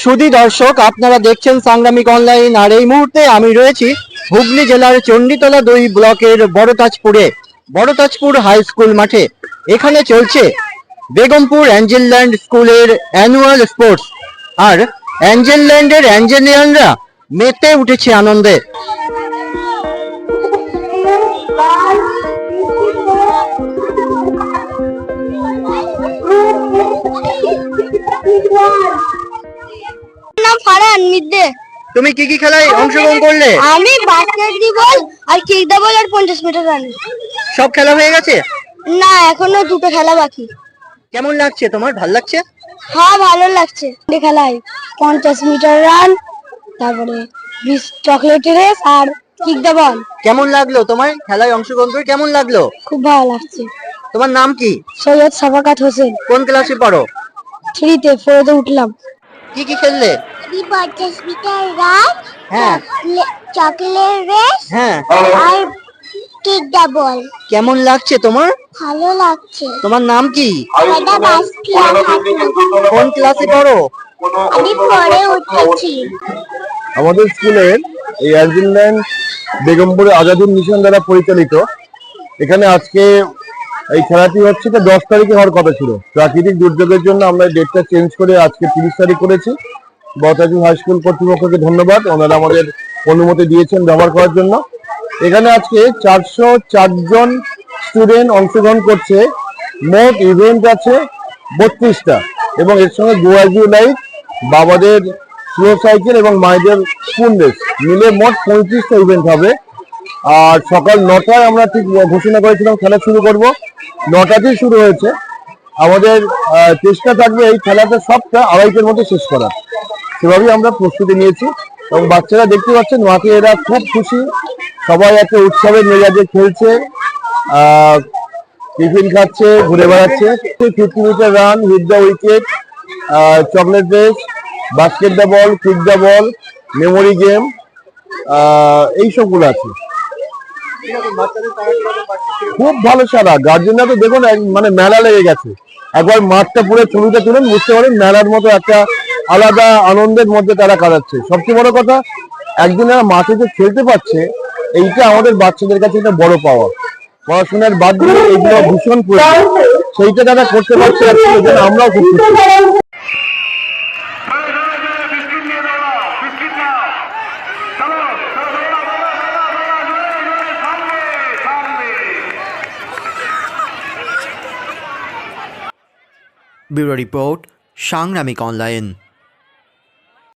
সুধী দর্শক, আপনারা দেখছেন সাংগ্রামিক অনলাইন আর এই মুহূর্তে আমি রয়েছি হুগলি জেলার চণ্ডীতলা দুই ব্লকের বড়তাজপুরে, বড়তাজপুর হাই স্কুল মাঠে। এখানে চলছে বেগমপুর অ্যাঞ্জেলল্যান্ড স্কুলের অ্যানুয়াল স্পোর্টস। আর অ্যাঞ্জেলল্যান্ডের অ্যাঞ্জেলিয়ানরা মেতে উঠেছে আনন্দে। নাম ফারহান মিদ্দে তুমি কি কি খেলায় অংশগ্রহণ করলে? আমি বাস্কেটবল আর কিক দ্য বল আর পঞ্চাশ মিটার রান সব খেলা হয়ে গেছে? না এখনও দুটো খেলা বাকি। কেমন লাগছে তোমার? ভালো লাগছে? হ্যাঁ ভালো লাগছে। খেলাই পঞ্চাশ মিটার রান তারপরে বিশ চকলেট রেস আর কিক দ্য বল কেমন লাগল তোমার? খেলায় অংশগ্রহণ করে কেমন লাগল? খুব ভালো লাগছে। তোমার নাম কি? সৈয়দ সাফাকাত হোসেন। কোন ক্লাসে পড়ো? থ্রিতে ফোরতে উঠলাম। কি কি খেললে? রান হ্যাঁ। চকলেট রেস হ্যাঁ। আর কিক দ্য বল কেমন লাগছে তোমার? ভালো লাগছে। তোমার নাম কি? কোন ক্লাসে পড়ো? আমি পরে উঠেছি। আমাদের স্কুলের এই অ্যাঞ্জিনল্যান্ড বেগমপুরে আজাদুল মিশন দ্বারা পরিচালিত। এখানে আজকে এই খেলাটি হচ্ছে তো দশ তারিখে হওয়ার কথা ছিল। প্রাকৃতিক দুর্যোগের জন্য আমরা ডেটটা চেঞ্জ করে আজকে তিরিশ তারিখ করেছি। বতাজু হাই স্কুল কর্তৃপক্ষকে ধন্যবাদ। ওনারা আমাদের অনুমতি দিয়েছেন ব্যবহার করার জন্য। এখানে আজকে চারশো চারজন স্টুডেন্ট অংশগ্রহণ করছে। মোট ইভেন্ট আছে বত্রিশটা। এবং এর সঙ্গে গোয়াজু লাইট বাবাদের স্লো সাইকেল এবং মায়েদের স্পুন মিলে মোট পঁয়ত্রিশটা ইভেন্ট হবে। আর সকাল নটায় আমরা ঠিক ঘোষণা করেছিলাম খেলা শুরু করব। নটাতেই শুরু হয়েছে। আমাদের চেষ্টা থাকবে এই খেলাটা সবটা আড়াইটের মধ্যে শেষ করা সেভাবেই আমরা প্রস্তুতি নিয়েছি এবং বাচ্চারা দেখতে পাচ্ছেন মাঠে এরা খুব খুশি। সবাই একটা উৎসবের মেজাজে খেলছে টিফিন খাচ্ছে, ঘুরে বেড়াচ্ছে। Fifty metre run hit the wicket chocolate race basket the ball kick the ball memory game এই সবগুলো আছে। খুব ভালো সারা। গার্জেনরা তো দেখুন মানে মেলা লেগে গেছে। একবার মাঠটা পুরো ছবিটা তুলেন, বুঝতে পারেন মেলার মতো একটা আলাদা আনন্দের মধ্যে তারা কাটাচ্ছে। সবচেয়ে বড় কথা, একদিন মাঠে যে খেলতে পারছে, এইটা আমাদের বাচ্চাদের কাছে একটা বড় পাওয়া। পড়াশোনার বাদ দিয়ে এইগুলো ভীষণ প্রয়োজন। সেইটা তারা করতে পারছে আমরাও খুব ব্যুরো রিপোর্ট, সাংগ্রামিক অনলাইন।